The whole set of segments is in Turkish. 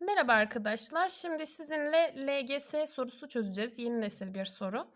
Merhaba arkadaşlar. Şimdi sizinle LGS sorusu çözeceğiz. Yeni nesil bir soru.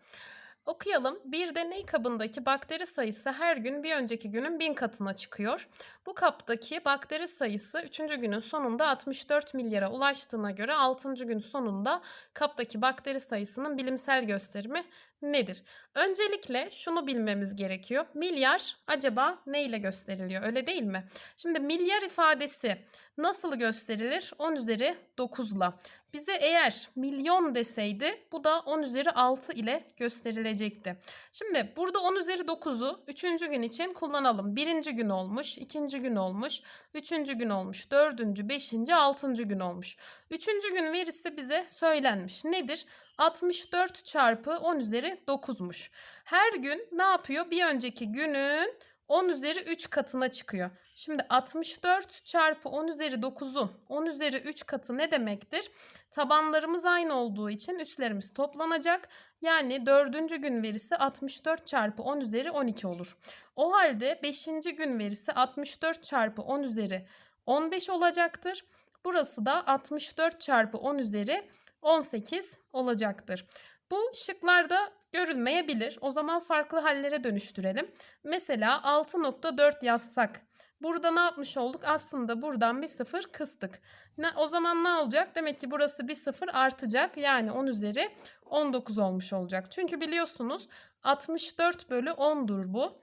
Okuyalım. Bir deney kabındaki bakteri sayısı her gün bir önceki günün bin katına çıkıyor. Bu kaptaki bakteri sayısı 3. günün sonunda 64 milyara ulaştığına göre 6. gün sonunda kaptaki bakteri sayısının bilimsel gösterimi nedir? Öncelikle şunu bilmemiz gerekiyor. Milyar acaba ne ile gösteriliyor? Öyle değil mi? Şimdi milyar ifadesi nasıl gösterilir? 10 üzeri 9 ile. Bize eğer milyon deseydi bu da 10 üzeri 6 ile gösterilecekti. Şimdi burada 10 üzeri 9'u 3. gün için kullanalım. 1. gün olmuş, 2. gün olmuş, 3. gün olmuş, 4. 5. 6. gün olmuş. 3. gün verisi bize söylenmiş. Nedir? 64 çarpı 10 üzeri 9'muş. Her gün ne yapıyor? Bir önceki günün 10 üzeri 3 katına çıkıyor. Şimdi 64 çarpı 10 üzeri 9'un 10 üzeri 3 katı ne demektir? Tabanlarımız aynı olduğu için üstlerimiz toplanacak. Yani 4. gün verisi 64 çarpı 10 üzeri 12 olur. O halde 5. gün verisi 64 çarpı 10 üzeri 15 olacaktır. Burası da 64 çarpı 10 üzeri 18 olacaktır. Bu şıklarda görülmeyebilir. O zaman farklı hallere dönüştürelim. Mesela 6.4 yazsak. Burada ne yapmış olduk? Aslında buradan bir sıfır kıstık. Ne, o zaman ne olacak? Demek ki burası bir sıfır artacak. Yani 10 üzeri 19 olmuş olacak. Çünkü biliyorsunuz 64 bölü 10'dur bu.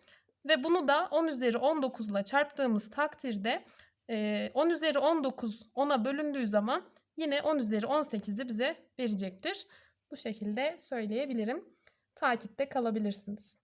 Ve bunu da 10 üzeri 19 ile çarptığımız takdirde 10 üzeri 19 10'a bölündüğü zaman yine 10 üzeri 18'i bize verecektir. Bu şekilde söyleyebilirim. Takipte kalabilirsiniz.